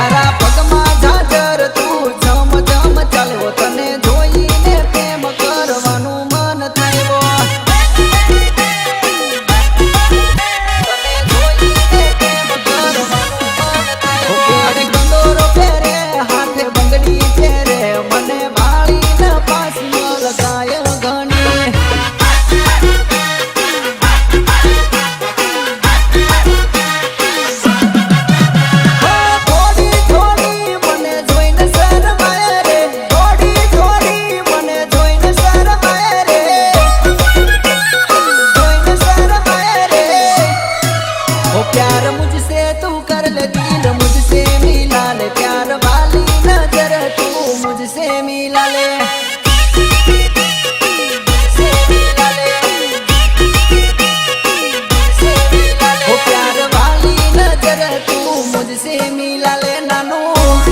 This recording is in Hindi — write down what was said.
sarapan. प्यार मुझसे तू कर ले दिल मुझसे मिला ले प्यार वाली नज़र, तू मुझसे मिला ले। प्यार वाली नज़र, तू मुझसे मिला ले, नानू।